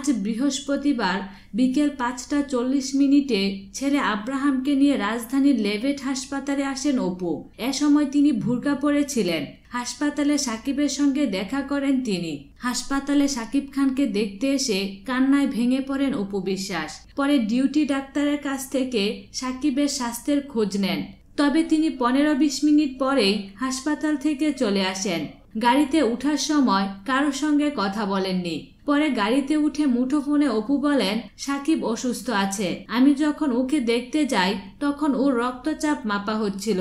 আজ বৃহস্পতিবার বিকেল পাঁচটা চল্লিশ মিনিটে ছেলে আব্রাহামকে নিয়ে রাজধানীর লেভেট হাসপাতালে আসেন অপু। এ সময় তিনি ভুরকা পড়েছিলেন। হাসপাতালে সাকিবের সঙ্গে দেখা করেন তিনি। হাসপাতালে সাকিব খানকে দেখতে এসে কান্নায় ভেঙে পড়েন অপু বিশ্বাস। পরে ডিউটি ডাক্তারের কাছ থেকে সাকিবের স্বাস্থ্যের খোঁজ নেন। তবে তিনি পনেরো বিশ মিনিট পরেই হাসপাতাল থেকে চলে আসেন। গাড়িতে উঠার সময় কারোর সঙ্গে কথা বলেননি। পরে গাড়িতে উঠে মুঠোফোনে অপু বলেন, সাকিব অসুস্থ আছে। আমি যখন ওকে দেখতে যাই, তখন ওর রক্তচাপ মাপা হচ্ছিল।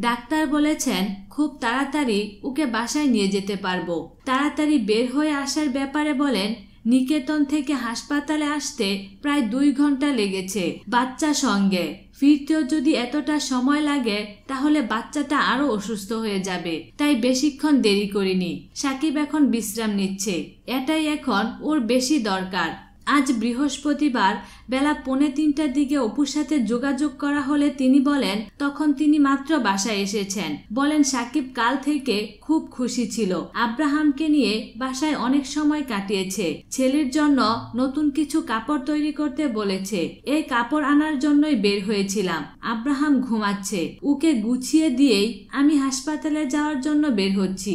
ডাক্তার বলেছেন, খুব তাড়াতাড়ি ওকে বাসায় নিয়ে যেতে পারব। তাড়াতাড়ি বের হয়ে আসার ব্যাপারে বলেন, নিকেতন থেকে হাসপাতালে আসতে প্রায় দুই ঘণ্টা লেগেছে বাচ্চা সঙ্গে। ফিরতেও যদি এতটা সময় লাগে, তাহলে বাচ্চাটা আরও অসুস্থ হয়ে যাবে। তাই বেশিক্ষণ দেরি করিনি। সাকিব এখন বিশ্রাম নিচ্ছে। এটাই এখন ওর বেশি দরকার। আজ বৃহস্পতিবার বেলা পৌনে তিনটার দিকে অপুর সাথে যোগাযোগ করা হলে তিনি বলেন, তখন তিনি মাত্র বাসায় এসেছেন। বলেন, সাকিব কাল থেকে খুব খুশি ছিল। আব্রাহামকে নিয়ে বাসায় অনেক সময় কাটিয়েছে। ছেলের জন্য নতুন কিছু কাপড় তৈরি করতে বলেছে। এই কাপড় আনার জন্যই বের হয়েছিলাম। আব্রাহাম ঘুমাচ্ছে। ওকে গুছিয়ে দিয়েই আমি হাসপাতালে যাওয়ার জন্য বের হচ্ছি।